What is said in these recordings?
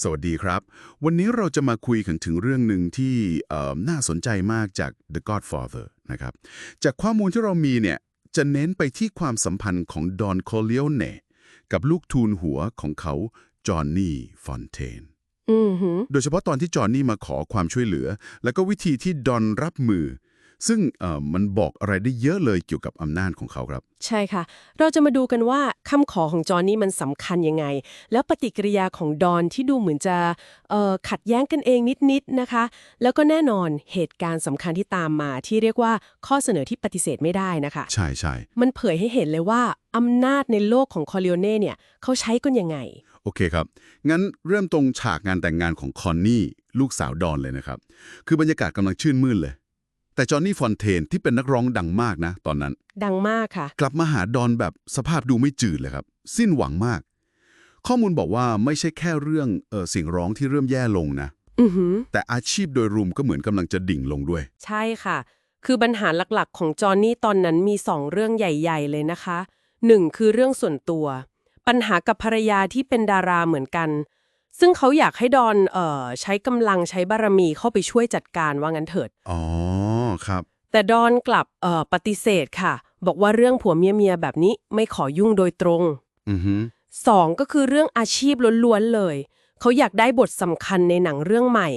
สวัสดีครับ วันนี้เราจะมาคุยกันถึงเรื่องหนึ่งที่เอ่อน่าสนใจมากจาก The Godfather นะครับ จากข้อมูลที่เรามีเนี่ย จะเน้นไปที่ความสัมพันธ์ของดอนโคเล o เนกับลูกทูลหัวของเขาจอห์นนี่ฟอนเทนอือหือโดยเฉพาะตอนที่จอห์นนี่มาขอความช่วยเหลือ แล้วก็วิธีที่ดอนรับมือ ซึ่งเอ่อมันบอกอะไรได้เยอะเลยเกี่ยวกับอำนาจของเขาครับ ใช่ค่ะ เราจะมาดูกันว่าคำขอของจอห์นนี่มันสำคัญยังไง แล้วปฏิกิริยาของดอนที่ดูเหมือนจะเอ่อขัดแย้งกันเองนิดๆนะคะ แล้วก็แน่นอนเหตุการณ์สำคัญที่ตามมาที่เรียกว่าข้อเสนอที่ปฏิเสธไม่ได้นะคะ ใช่ใช่มันเผยให้เห็นเลยว่าอำนาจในโลกของคอริโอเน่เนี่ยเขาใช้กันยังไงโอเคครับ งั้นเริ่มตรงฉากงานแต่งงานของคอนนี่ ลูกสาวดอนเลยนะครับ คือบรรยากาศกำลังชื่นมื่นเลย แต่จอห์นนี่ฟอนเทนที่เป็นนักร้องดังมากนะ ตอนนั้น ดังมากค่ะ กลับมาหาดอนแบบสภาพดูไม่จืดเลยครับ สิ้นหวังมาก ข้อมูลบอกว่าไม่ใช่แค่เรื่องเออเสิ่งร้องที่เริ่มแย่ลงนะอือหือแต่อาชีพโดยรวมก็เหมือนกำลังจะดิ่งลงด้วย ใช่ค่ะ คือปัญหาหลักๆ ของจอห์นนี่ตอนนั้นมีสองเรื่องใหญ่ ๆ เลยนะคะหนึ่งคือเรื่องส่วนตัว ปัญหากับภรรยาที่เป็นดาราเหมือนกัน ซึ่งเขาอยากให้ดอนเอ่อใช้กำลังใช้บารมีเข้าไปช่วยจัดการว่างั้นเถิด อ๋อ ครับ แต่ดอนกลับเอ่อปฏิเสธค่ะ บอกว่าเรื่องผัวเมียๆแบบนี้ไม่ขอยุ่งโดยตรงอือฮึสองก็คือเรื่องอาชีพล้วนๆเลย เขาอยากได้บทสำคัญในหนังเรื่องใหม่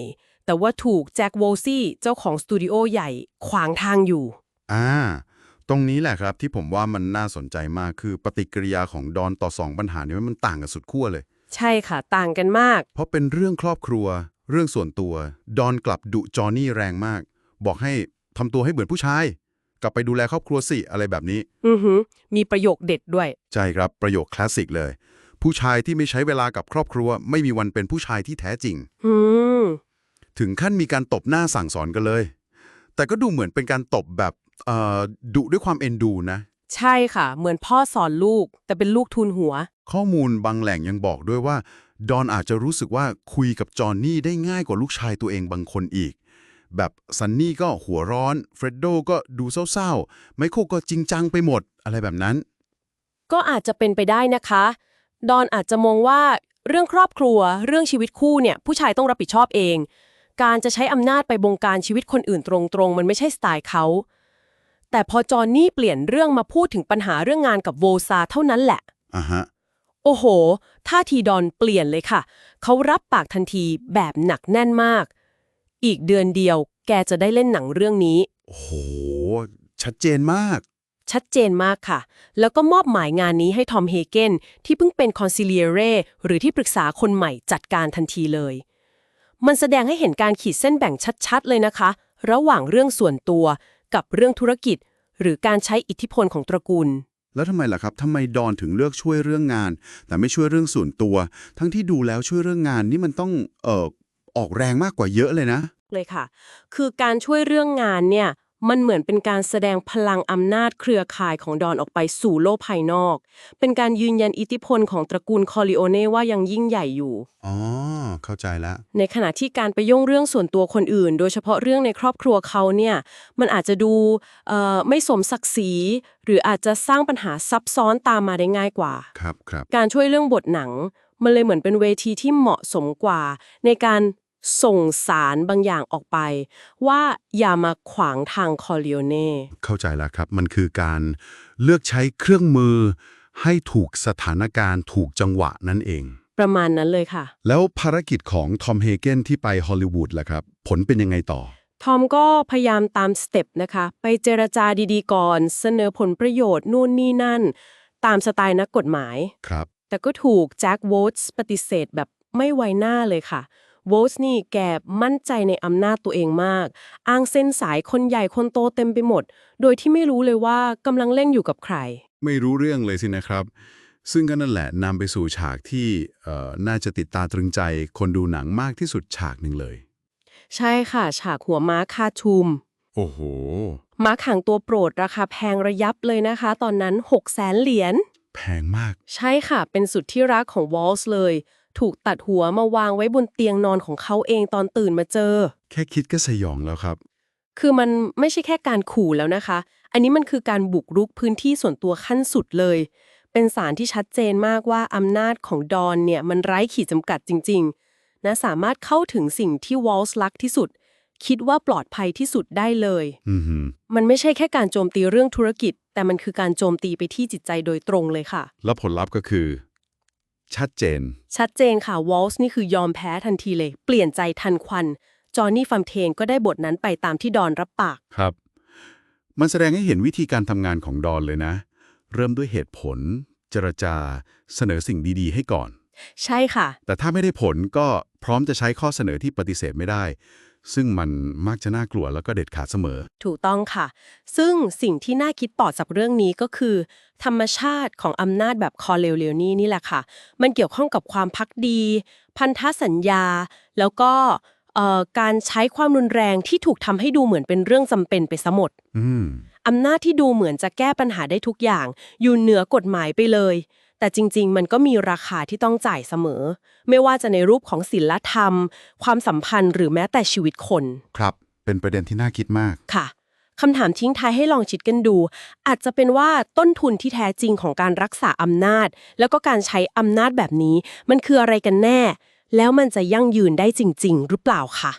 แต่ว่าถูกแจ็คโวลซี่เจ้าของสตูดิโอใหญ่ขวางทางอยู่ อ่า ตรงนี้แหละครับที่ผมว่ามันน่าสนใจมากคือปฏิกิริยาของดอนต่อสองปัญหานี้มันต่างกันสุดขั้วเลย ใช่ค่ะ ต่างกันมาก เพราะเป็นเรื่องครอบครัว เรื่องส่วนตัว ดอนกลับดุจอห์นนี่แรงมาก บอกให้ ทำตัวให้เหมือนผู้ชาย กลับไปดูแลครอบครัวสิอะไรแบบนี้ อือหือ มีประโยคเด็ดด้วย ใช่ครับประโยคคลาสสิกเลย ผู้ชายที่ไม่ใช้เวลากับครอบครัว ไม่มีวันเป็นผู้ชายที่แท้จริง อืม ถึงขั้นมีการตบหน้าสั่งสอนกันเลย แต่ก็ดูเหมือนเป็นการตบแบบเอ่อดุด้วยความเอ็นดูนะ ใช่ค่ะ เหมือนพ่อสอนลูก แต่เป็นลูกทุนหัว ข้อมูลบางแหล่งยังบอกด้วยว่า ดอนอาจจะรู้สึกว่าคุยกับจอห์นนี่ได้ง่ายกว่าลูกชายตัวเองบางคนอีก แบบซันนี่ก็หัวร้อนเฟรดโดก็ดูเศร้าๆไมเคิลก็จริงจังไปหมดอะไรแบบนั้น ก็อาจจะเป็นไปได้นะคะ ดอนอาจจะมองว่าเรื่องครอบครัวเรื่องชีวิตคู่เนี่ยผู้ชายต้องรับผิดชอบเอง การจะใช้อำนาจไปบงการชีวิตคนอื่นตรงๆ มันไม่ใช่สไตล์เขาแต่พอจอห์นนี่เปลี่ยนเรื่องมาพูดถึงปัญหาเรื่องงานกับโวซาเท่านั้นแหละอะฮะโอ้โหท่าทีดอนเปลี่ยนเลยค่ะ เขารับปากทันทีแบบหนักแน่นมาก อีกเดือนเดียว แกจะได้เล่นหนังเรื่องนี้ โอ้โห ชัดเจนมาก ชัดเจนมากค่ะ แล้วก็มอบหมายงานนี้ให้ทอมเฮเกนที่เพิ่งเป็นคอนซิเลียเรหรือที่ปรึกษาคนใหม่จัดการทันทีเลย มันแสดงให้เห็นการขีดเส้นแบ่งชัดๆ เลยนะคะ ระหว่างเรื่องส่วนตัวกับเรื่องธุรกิจ หรือการใช้อิทธิพลของตระกูลแล้วทำไมล่ะครับ ทำไมดอนถึงเลือกช่วยเรื่องงาน แต่ไม่ช่วยเรื่องส่วนตัว ทั้งที่ดูแล้วช่วยเรื่องงานนี่มันต้องเอ่อออกแรงมากกว่าเยอะเลยนะ เลยค่ะ คือการช่วยเรื่องงานเนี่ยมันเหมือนเป็นการแสดงพลังอำนาจเครือข่ายของดอนออกไปสู่โลกภายนอก เป็นการยืนยันอิทธิพลของตระกูลคอริโอเน่ว่ายังยิ่งใหญ่อยู่ อ๋อ เข้าใจแล้ว ในขณะที่การไปย่งเรื่องส่วนตัวคนอื่น โดยเฉพาะเรื่องในครอบครัวเขาเนี่ย มันอาจจะดูเอ่อไม่สมศักดิ์ศรี หรืออาจจะสร้างปัญหาซับซ้อนตามมาได้ง่ายกว่า ครับครับ การช่วยเรื่องบทหนัง มันเลยเหมือนเป็นเวทีที่เหมาะสมกว่า ในการ ส่งสารบางอย่างออกไป ว่าอย่ามาขวางทางคอริโอเน่ เข้าใจแล้วครับ มันคือการเลือกใช้เครื่องมือ ให้ถูกสถานการณ์ถูกจังหวะนั่นเอง ประมาณนั้นเลยค่ะ แล้วภารกิจของทอมเฮเกนที่ไปฮอลลีวูดล่ะครับ ผลเป็นยังไงต่อ ทอมก็พยายามตามสเต็ปนะคะ ไปเจรจาดีๆก่อน เสนอผลประโยชน์นู่นนี่นั่น ตามสไตล์นักกฎหมาย ครับ แต่ก็ถูกแจ็คโวตส์ปฏิเสธแบบไม่ไว้หน้าเลยค่ะ โวตส์นี่แกมั่นใจในอำนาจตัวเองมาก อ้างเส้นสายคนใหญ่คนโตเต็มไปหมด โดยที่ไม่รู้เลยว่ากำลังเล่นอยู่กับใคร ไม่รู้เรื่องเลยสินะครับ ซึ่งก็นั่นแหละนำไปสู่ฉากที่เอ่อน่าจะติดตาตรึงใจคนดูหนังมากที่สุดฉากหนึ่งเลย ใช่ค่ะ ฉากหัวม้าคาทูมโอ้โหม้าขังตัวโปรดราคาแพงระยับเลยนะคะ ตอนนั้น6 0แสนเหรียญแพงมาก ใช่ค่ะ เป็นสุดที่รักของวอลส์เลย ถูกตัดหัวมาวางไว้บนเตียงนอนของเขาเองตอนตื่นมาเจอ แค่คิดก็สยองแล้วครับ คือมันไม่ใช่แค่การขู่แล้วนะคะ อันนี้มันคือการบุกรุกพื้นที่ส่วนตัวขั้นสุดเลย เป็นสารที่ชัดเจนมากว่าอำนาจของดอนเนี่ยมันไร้ขีดจำกัดจริงนะสามารถเข้าถึงสิ่งที่วอลส์รักที่สุด คิดว่าปลอดภัยที่สุดได้เลยอือหือมันไม่ใช่แค่การโจมตีเรื่องธุรกิจ แต่มันคือการโจมตีไปที่จิตใจโดยตรงเลยค่ะ แล้วผลลัพธ์ก็คือ ชัดเจน ชัดเจนค่ะวอลส์นี่คือยอมแพ้ทันทีเลย เปลี่ยนใจทันควัน จอห์นนี่ฟัมเทนก็ได้บทนั้นไปตามที่ดอนรับปาก ครับ มันแสดงให้เห็นวิธีการทำงานของดอนเลยนะ เริ่มด้วยเหตุผล เจรจา เสนอสิ่งดีๆ ให้ก่อน ใช่ค่ะ แต่ถ้าไม่ได้ผลก็พร้อมจะใช้ข้อเสนอที่ปฏิเสธไม่ได้ ซึ่งมันมักจะน่ากลัวแล้วก็เด็ดขาดเสมอ ถูกต้องค่ะ ซึ่งสิ่งที่น่าคิดต่อจากเรื่องนี้ก็คือ ธรรมชาติของอำนาจแบบคอเลวเลวนี่นี่แหละค่ะ มันเกี่ยวข้องกับความพักดี พันธสัญญา แล้วก็เอ่อการใช้ความรุนแรงที่ถูกทำให้ดูเหมือนเป็นเรื่องจำเป็นไปซะหมดอืมอำนาจที่ดูเหมือนจะแก้ปัญหาได้ทุกอย่าง อยู่เหนือกฎหมายไปเลย แต่จริง ๆ มันก็มีราคาที่ต้องจ่ายเสมอ ไม่ว่าจะในรูปของศีลธรรม ความสัมพันธ์หรือแม้แต่ชีวิตคน ครับ เป็นประเด็นที่น่าคิดมาก ค่ะคำถามทิ้งท้ายให้ลองคิดกันดู อาจจะเป็นว่าต้นทุนที่แท้จริงของการรักษาอำนาจ แล้วก็การใช้อำนาจแบบนี้ มันคืออะไรกันแน่ แล้วมันจะยั่งยืนได้จริง ๆ หรือเปล่าคะ